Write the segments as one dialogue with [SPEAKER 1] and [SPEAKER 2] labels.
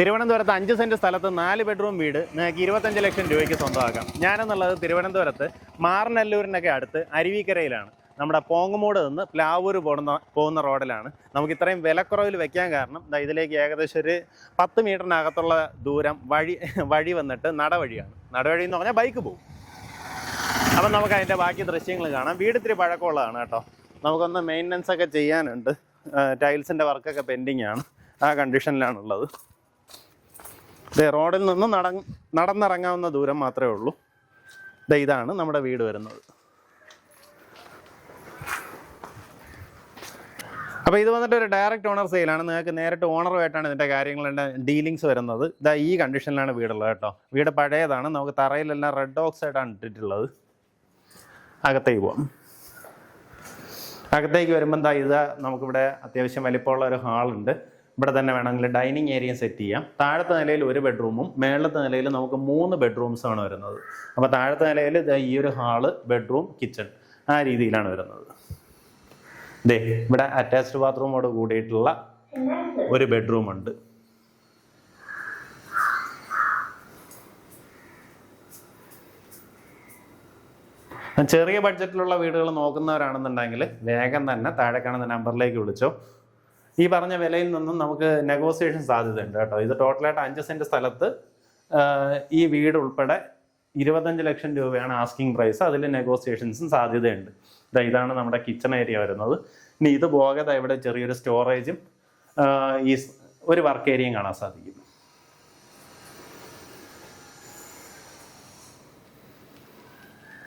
[SPEAKER 1] തിരുവനന്തപുരത്ത് അഞ്ച് സെന്റ് സ്ഥലത്ത് നാല് ബെഡ്റൂം വീട്. നിങ്ങൾക്ക് ഇരുപത്തഞ്ച് ലക്ഷം രൂപയ്ക്ക് സ്വന്തമാക്കാം. ഞാനെന്നുള്ളത് തിരുവനന്തപുരത്ത് മാറനല്ലൂരിനൊക്കെ അടുത്ത് അരുവിക്കരയിലാണ്. നമ്മുടെ പോങ്ങുമൂട് നിന്ന് പ്ലാവൂർ പോകുന്ന പോകുന്ന റോഡിലാണ്. നമുക്ക് ഇത്രയും വിലക്കുറവിൽ വെക്കാൻ കാരണം ഇതിലേക്ക് ഏകദേശം ഒരു പത്ത് മീറ്ററിനകത്തുള്ള ദൂരം വഴി വഴി വന്നിട്ട് നടവഴിയാണ്. നടവഴി എന്ന് പറഞ്ഞാൽ ബൈക്ക് പോകും. അപ്പം നമുക്ക് അതിന്റെ ബാക്കി ദൃശ്യങ്ങൾ കാണാം. വീട് ഇത്തിരി പഴക്കമുള്ളതാണ് കേട്ടോ. നമുക്കൊന്ന് മെയിന്റനൻസ് ഒക്കെ ചെയ്യാനുണ്ട്. ടൈൽസിന്റെ വർക്കൊക്കെ പെൻഡിങ് ആണ്. ആ കണ്ടീഷനിലാണുള്ളത് ദേ റോഡിൽ നിന്ന് നട നടന്നിറങ്ങാവുന്ന ദൂരം മാത്രമേ ഉള്ളൂ. ഇതേ ഇതാണ് നമ്മുടെ വീട് വരുന്നത്. അപ്പോൾ ഇത് വന്നിട്ട് ഒരു ഡയറക്റ്റ് ഓണർ സെയിലാണ് നിങ്ങൾക്ക് നേരിട്ട് ഓണറുമായിട്ടാണ് ഇതിന്റെ കാര്യങ്ങളുടെ ഡീലിങ്സ് വരുന്നത്. ഇതാ ഈ കണ്ടീഷനിലാണ് വീടുള്ളത് കേട്ടോ. വീട് പഴയതാണ്. നമുക്ക് തറയിലെല്ലാം റെഡ് ഓക്സൈഡാണ് ഇട്ടിട്ടുള്ളത്. അകത്തേക്ക് പോവാം. അകത്തേക്ക് വരുമ്പോൾ എന്താ ഇത് നമുക്കിവിടെ അത്യാവശ്യം വലിപ്പമുള്ള ഒരു ഹാളുണ്ട് ഇവിടെ തന്നെ വേണമെങ്കിൽ ഡൈനിങ് ഏരിയ സെറ്റ് ചെയ്യാം. താഴത്തെ നിലയിൽ ഒരു ബെഡ്റൂമും മേളത്തെ നിലയിൽ നമുക്ക് മൂന്ന് ബെഡ്റൂംസാണ് വരുന്നത്. അപ്പോൾ താഴത്തെ നിലയിൽ ഈ ഒരു ഹാൾ ബെഡ്റൂം കിച്ചൺ ആ രീതിയിലാണ് വരുന്നത്. ദേ ഇവിടെ അറ്റാച്ച്ഡ് ബാത്റൂമോട് കൂടിയിട്ടുള്ള ഒരു ബെഡ്റൂം ഉണ്ട്. ചെറിയ ബഡ്ജറ്റിലുള്ള വീടുകൾ നോക്കുന്നവരാണെന്നുണ്ടെങ്കിൽ വേഗം തന്നെ താഴെ കാണുന്ന നമ്പറിലേക്ക് വിളിച്ചോ. ഈ പറഞ്ഞ വിലയിൽ നിന്നും നമുക്ക് നെഗോസിയേഷൻ സാധ്യതയുണ്ട് കേട്ടോ. ഇത് ടോട്ടലായിട്ട് അഞ്ച് സെന്റ് സ്ഥലത്ത് ഈ വീട് ഉൾപ്പെടെ ഇരുപത്തഞ്ച് ലക്ഷം രൂപയാണ് ആസ്കിങ് പ്രൈസ് അതിൽ നെഗോസിയേഷൻസും സാധ്യതയുണ്ട്. ഇതാ ഇതാണ് നമ്മുടെ കിച്ചൺ ഏരിയ വരുന്നത്. ഇനി ഇത് പോകാതെ ഇവിടെ ചെറിയൊരു സ്റ്റോറേജും ഈ ഒരു വർക്ക് ഏരിയയും കാണാൻ സാധിക്കും.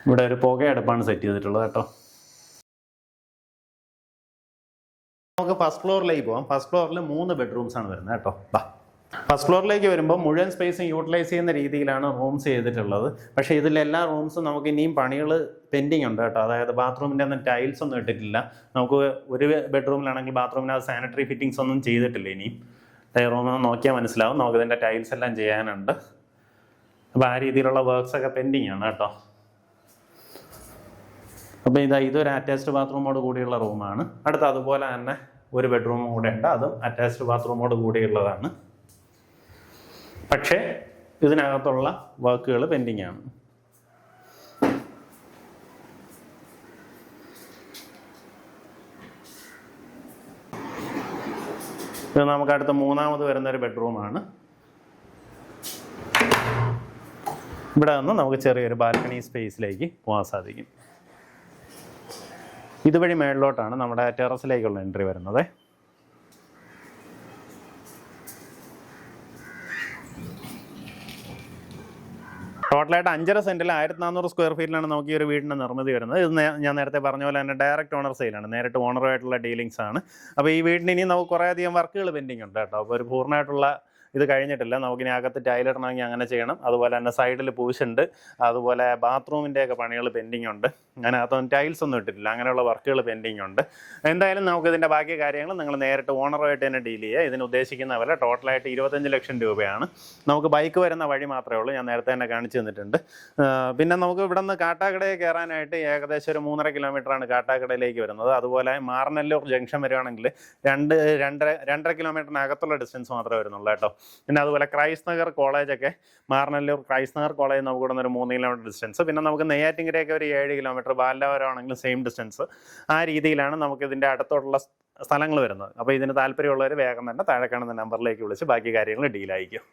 [SPEAKER 1] ഇവിടെ ഒരു പുകയടുപ്പാണ് സെറ്റ് ചെയ്തിട്ടുള്ളത് കേട്ടോ. നമുക്ക് ഫസ്റ്റ് ഫ്ലോറിലേക്ക് പോകാം ഫസ്റ്റ് ഫ്ലോറിൽ മൂന്ന് ബെഡ്റൂംസ് ആണ് വരുന്നത് കേട്ടോ. ബാ. ഫസ്റ്റ് ഫ്ലോറിലേക്ക് വരുമ്പോൾ മുഴുവൻ സ്പേസും യൂട്ടിലൈസ് ചെയ്യുന്ന രീതിയിലാണ് റൂംസ് ചെയ്തിട്ടുള്ളത്. പക്ഷേ ഇതിൽ എല്ലാ റൂംസും നമുക്ക് ഇനിയും പണികൾ പെൻഡിങ് ഉണ്ട് കേട്ടോ. അതായത് ബാത്റൂമിന്റെ ഒന്നും ടൈൽസ് ഒന്നും ഇട്ടിട്ടില്ല. നമുക്ക് ഒരു ബെഡ്റൂമിലാണെങ്കിൽ ബാത്റൂമിനകത്ത് സാനിറ്ററി ഫിറ്റിങ്സ് ഒന്നും ചെയ്തിട്ടില്ല ഇനിയും. റൂം നോക്കിയാൽ മനസ്സിലാവും. നമുക്ക് ഇതിന്റെ ടൈൽസ് എല്ലാം ചെയ്യാനുണ്ട്. അപ്പോൾ ആ രീതിയിലുള്ള വർക്ക്സ് ഒക്കെ പെൻഡിങ് ആണ് കേട്ടോ. അപ്പോൾ ഇതാ ഇതൊരു അറ്റാച്ച്ഡ് ബാത്റൂമോട് കൂടിയുള്ള റൂമാണ് അടുത്ത അതുപോലെ തന്നെ ഒരു ബെഡ്റൂമും കൂടെ ഉണ്ട്. അതും അറ്റാച്ച്ഡ് ബാത്റൂമോട് കൂടിയുള്ളതാണ്. പക്ഷേ ഇതിനകത്തുള്ള വർക്കുകൾ പെൻഡിങ് ആണ്. ഇത് നമുക്ക് അടുത്ത മൂന്നാമത് വരുന്ന ഒരു ബെഡ്റൂമാണ് ഇവിടെ നിന്ന് നമുക്ക് ചെറിയൊരു ബാൽക്കണി സ്പേസിലേക്ക് പോകാൻ സാധിക്കും. ഇതുവഴി മേളിലോട്ടാണ് നമ്മുടെ ടെറസിലേക്കുള്ള എൻട്രി വരുന്നത്. ടോട്ടലായിട്ട് അഞ്ചര സെന്റിൽ ആയിരത്തി നാനൂറ് സ്ക്വയർ ഫീറ്റിലാണ് നമുക്ക് ഈ ഒരു വീടിന്റെ നിർമ്മിതി വരുന്നത്. ഇത് ഞാൻ നേരത്തെ പറഞ്ഞ പോലെ തന്നെ ഡയറക്റ്റ് ഓണർ സെയിലാണ് നേരിട്ട് ഓണറുമായിട്ടുള്ള ഡീലിങ്സ് ആണ്. അപ്പോൾ ഈ വീടിന് ഇനി നമുക്ക് കുറേ അധികം വർക്കുകൾ പെൻഡിങ് ഉണ്ട് കേട്ടോ. അപ്പോൾ ഒരു പൂർണമായിട്ടുള്ള ഇത് കഴിഞ്ഞിട്ടില്ല. നമുക്കിനി അകത്ത് ടൈലിടണമെങ്കിൽ അങ്ങനെ ചെയ്യണം. അതുപോലെ തന്നെ സൈഡിൽ പൂശുണ്ട്. അതുപോലെ ബാത്റൂമിന്റെ ഒക്കെ പണികൾ പെൻഡിങ് ഉണ്ട് അതിനകത്തൊന്നും ടൈൽസ് ഒന്നും ഇട്ടിട്ടില്ല. അങ്ങനെയുള്ള വർക്കുകൾ പെൻഡിങ് ഉണ്ട്. എന്തായാലും നമുക്ക് ഇതിന്റെ ബാക്കി കാര്യങ്ങൾ നിങ്ങൾ നേരിട്ട് ഓണറുമായിട്ട് തന്നെ ഡീൽ ചെയ്യുക. ഇതിന് ഉദ്ദേശിക്കുന്ന വില ടോട്ടലായിട്ട് ഇരുപത്തഞ്ച് ലക്ഷം രൂപയാണ്. നമുക്ക് ബൈക്ക് വരുന്ന വഴി മാത്രമേ ഉള്ളൂ. ഞാൻ നേരത്തെ തന്നെ കാണിച്ചു തന്നിട്ടുണ്ട്. പിന്നെ നമുക്ക് ഇവിടെ നിന്ന് കാട്ടാക്കടയിൽ കയറാനായിട്ട് ഏകദേശം ഒരു മൂന്നര കിലോമീറ്ററാണ് കാട്ടാക്കടയിലേക്ക് വരുന്നത്. അതുപോലെ മാറനല്ലൂർ ജംഗ്ഷൻ വരുവാണെങ്കിൽ രണ്ട് രണ്ടര രണ്ടര കിലോമീറ്ററിനകത്തുള്ള ഡിസ്റ്റൻസ് മാത്രമേ വരുന്നുള്ളൂ കേട്ടോ. പിന്നെ അതുപോലെ ക്രൈസ്റ്റ് നഗർ കോളേജൊക്കെ മാറനല്ലൂർ ക്രൈസ്റ്റ് നഗർ കോളേജ് നമുക്ക് ഇവിടെ ഒരു മൂന്ന് കിലോമീറ്റർ ഡിസ്റ്റൻസ് പിന്നെ നമുക്ക് നെയ്യാറ്റിങ്കരയൊക്കെ ഒരു ഏഴ് കിലോമീറ്റർ ബാലവരം ആണെങ്കിലും സെയിം ഡിസ്റ്റൻസ് ആ രീതിയിലാണ് നമുക്ക് ഇതിന്റെ അടുത്തുള്ള സ്ഥലങ്ങൾ വരുന്നത്. അപ്പോൾ ഇതിന് താല്പര്യമുള്ളവർ വേഗം തന്നെ താഴെ കാണുന്ന നമ്പറിലേക്ക് വിളിച്ച് ബാക്കി കാര്യങ്ങൾ ഡീൽ അയക്കും